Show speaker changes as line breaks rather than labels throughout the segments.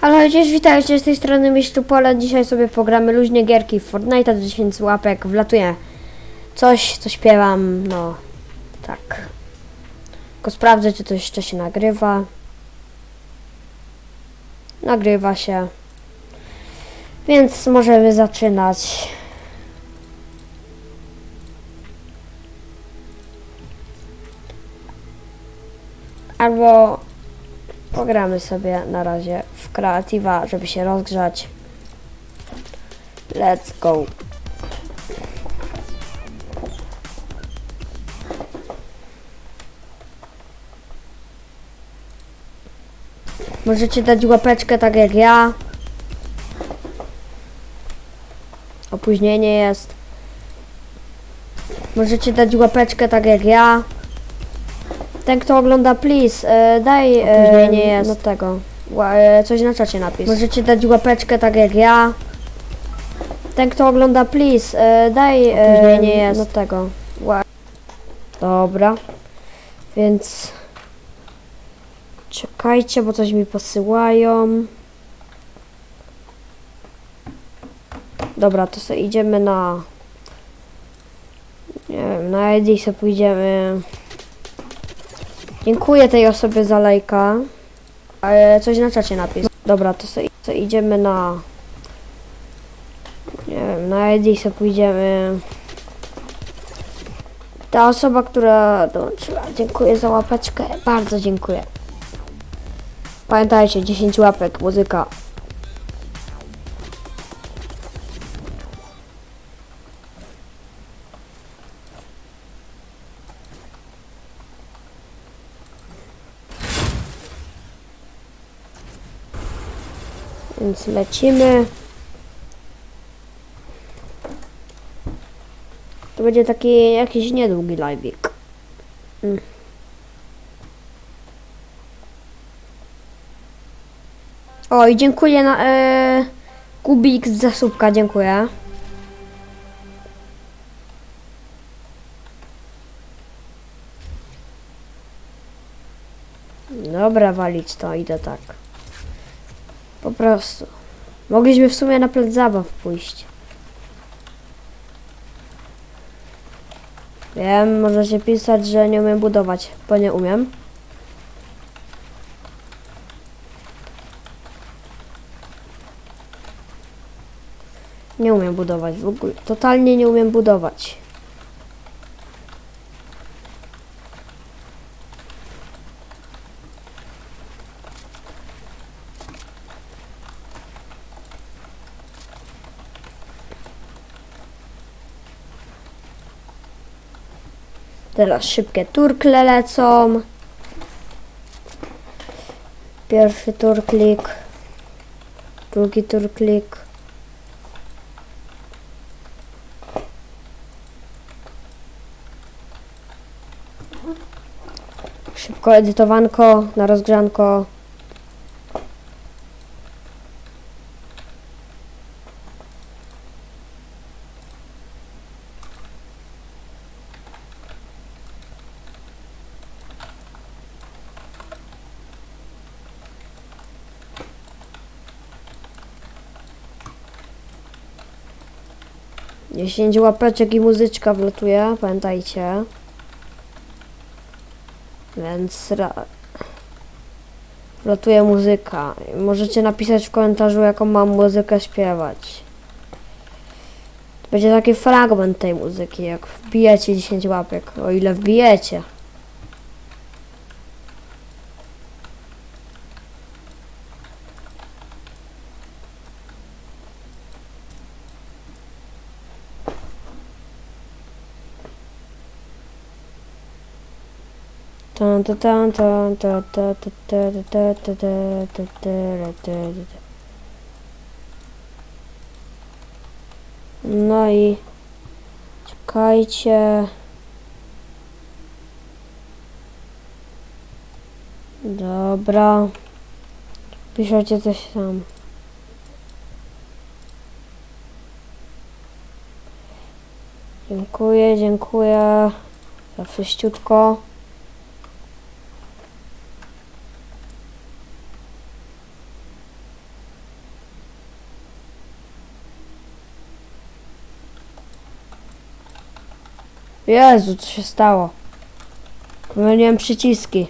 Halo, cześć, witajcie z tej strony Mistrzu Pola. Dzisiaj sobie pogramy luźnie gierki w Fortnite'a do 10 łapek. Wlatuje coś, co śpiewam, no tak. Tylko sprawdzę, czy to jeszcze się nagrywa. Nagrywa się. Więc możemy zaczynać. Albo Pogramy sobie na razie kreatywa, żeby się rozgrzać. Let's go. Możecie dać łapeczkę tak jak ja. Opóźnienie jest. Możecie dać łapeczkę tak jak ja. Ten kto ogląda, please, e, daj
Opóźnienie
e,
jest.
no tego. Ła, e, coś na czacie napis. Możecie dać łapeczkę tak jak ja. Ten kto ogląda, please, e, daj
Opóźnienie
e,
jest.
no tego. Ła. Dobra. Więc czekajcie, bo coś mi posyłają. Dobra, to sobie idziemy na nie wiem, na Edisa pójdziemy. Dziękuję tej osobie za lajka. Ale coś na czacie napis. Dobra, to sobie idziemy na nie wiem, na Edisa pójdziemy. Ta osoba, która dołączyła, dziękuję za łapeczkę. Bardzo dziękuję. Pamiętajcie, 10 łapek, muzyka. Więc lecimy. To będzie taki jakiś niedługi live'ik. Mm. O i dziękuję na e, Kubik za słupka, dziękuję. Dobra, walić to, idę tak. Po prostu. Mogliśmy w sumie na plac zabaw pójść. Wiem, możecie pisać, że nie umiem budować, bo nie umiem. Nie umiem budować w ogóle. Totalnie nie umiem budować. Teraz szybkie turkle lecą. Pierwszy turklik. Drugi turklik. Szybko edytowanko na rozgrzanko. Dziesięć łapeczek i muzyczka wlatuje, pamiętajcie. Więc ra... wlatuje muzyka. Możecie napisać w komentarzu, jaką mam muzykę śpiewać. Będzie taki fragment tej muzyki, jak wbijecie 10 łapek, o ile wbijecie. Tan, tan, tan, tan, tan, tan, tan, tan, tan, tan, tan, tan. No i czekajcie. Dobra. Piszecie coś tam. Dziękuję, dziękuję za wszyściutko. Jezu, co się stało? Pomyliłem przyciski.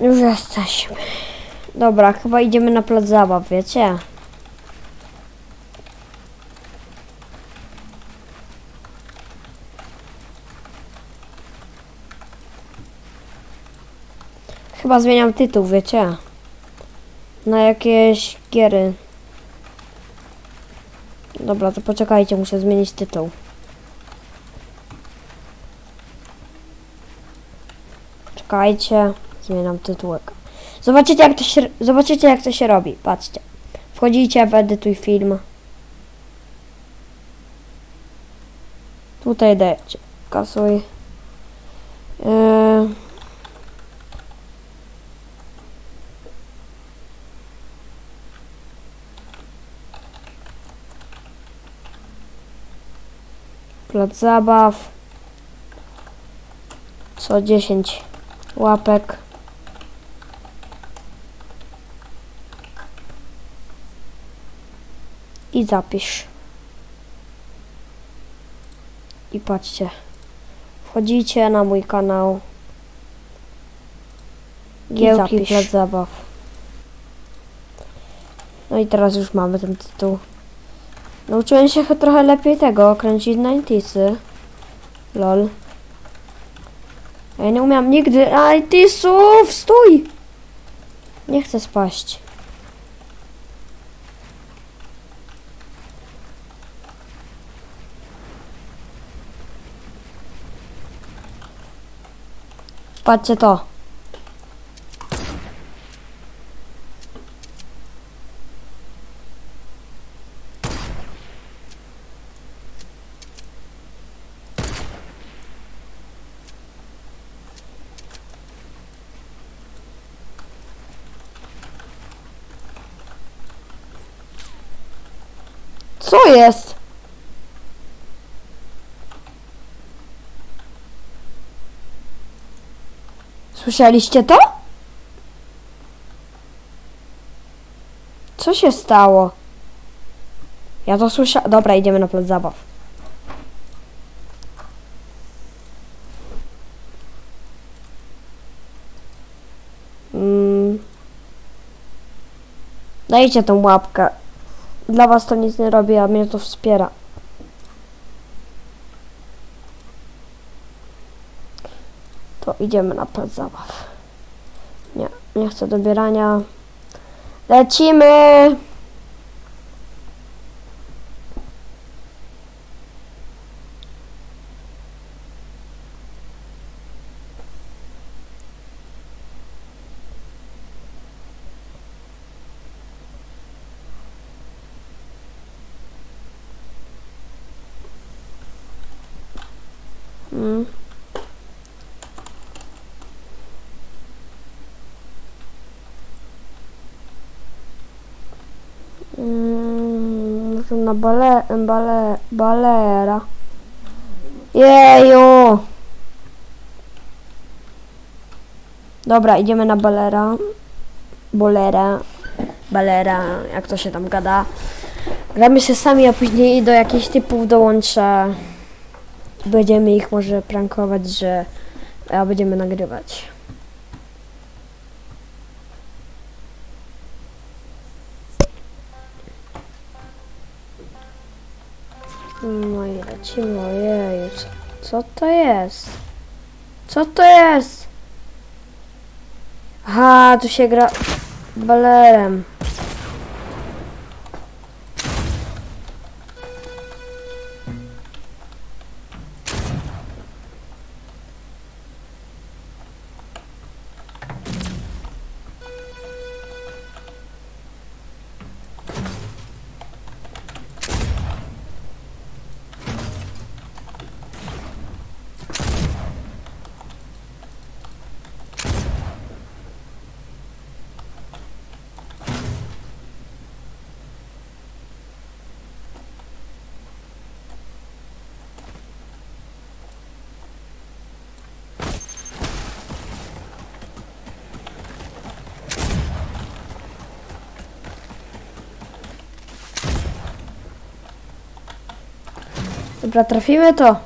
Już jesteśmy. Dobra, chyba idziemy na plac zabaw, wiecie? Chyba zmieniam tytuł, wiecie? Na jakieś giery. Dobra, to poczekajcie, muszę zmienić tytuł. Czekajcie, zmieniam tytułek. Zobaczycie jak to się, zobaczycie jak to się robi. Patrzcie. Wchodzicie w edytuj film. Tutaj dajecie. Kasuj. Yy. Plac zabaw. Co 10 łapek. I zapisz. I patrzcie. Wchodzicie na mój kanał. Giełki plac zabaw. No i teraz już mamy ten tytuł. Nauczyłem się trochę lepiej tego, kręcić 90sy. Lol. Ja nie umiałam nigdy 90sów! Stój! Nie chcę spaść. Patrzcie to. Co jest? Słyszeliście to? Co się stało? Ja to słyszałem. Dobra, idziemy na plac zabaw. Mm. Dajcie tą łapkę. Dla was to nic nie robi, a mnie to wspiera. To idziemy na plac zabaw. Nie, nie chcę dobierania. Lecimy! Mm. Mm, Może na bale, bale, balera. Jeju! Dobra, idziemy na balera. Bolera. Balera, jak to się tam gada. Gramy się sami, a później do jakichś typów dołączę. Będziemy ich może prankować, że a będziemy nagrywać. Lecimy, co, co to jest? Co to jest? Aha, tu się gra balerem. Dobra, trafimy to.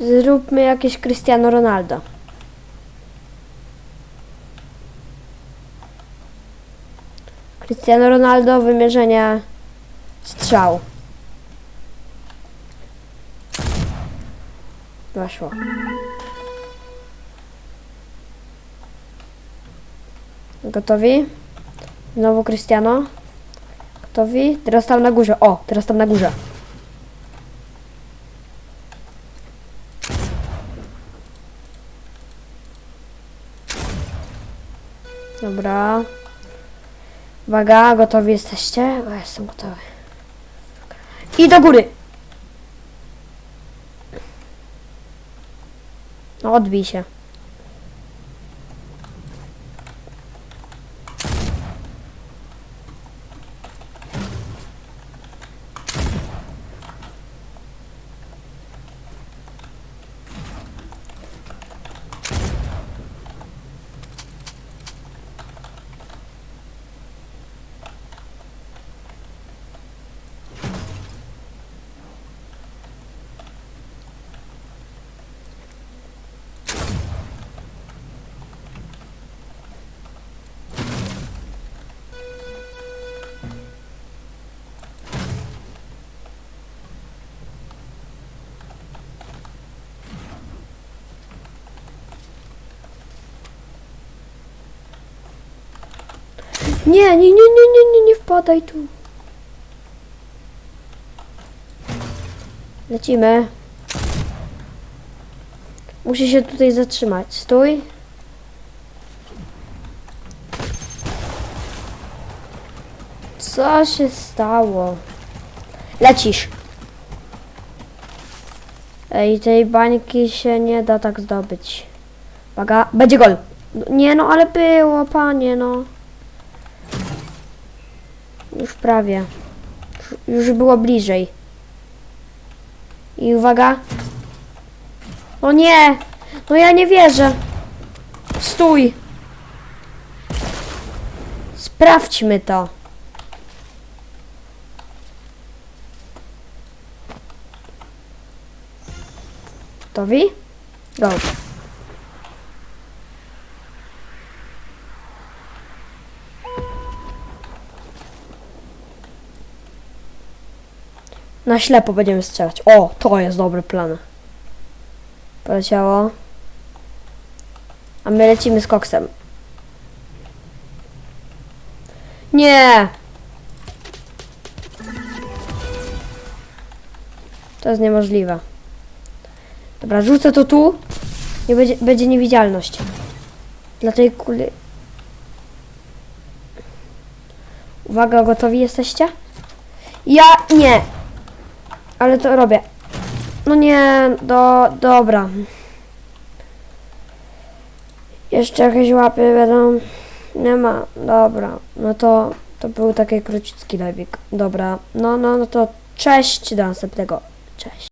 Zróbmy jakieś Cristiano Ronaldo. Cristiano Ronaldo, wymierzenie strzał. Weszło. Gotowi? Znowu Cristiano. Gotowi? Teraz tam na górze. O, teraz tam na górze. Dobra. Uwaga, gotowi jesteście? Ja jestem gotowy. I do góry! No, odbij się. Nie, nie, nie, nie, nie, nie, nie wpadaj tu. Lecimy. Muszę się tutaj zatrzymać. Stój. Co się stało? Lecisz. Ej, tej bańki się nie da tak zdobyć. Uwaga, będzie gol. Nie no, ale było, panie, no. Już prawie. Już, było bliżej. I uwaga. O nie! No ja nie wierzę. Stój. Sprawdźmy to. Gotowi? Go. Na ślepo będziemy strzelać. O, to jest dobry plan. Poleciało. A my lecimy z koksem. Nie! To jest niemożliwe. Dobra, rzucę to tu. Nie będzie, będzie niewidzialność. Dla tej kuli. Uwaga, gotowi jesteście? Ja nie. Ale to robię. No nie, do, dobra. Jeszcze jakieś łapy będą. Nie ma, dobra. No to, to był taki króciutki live'ik. Dobra, no, no, no to cześć, do następnego. Cześć.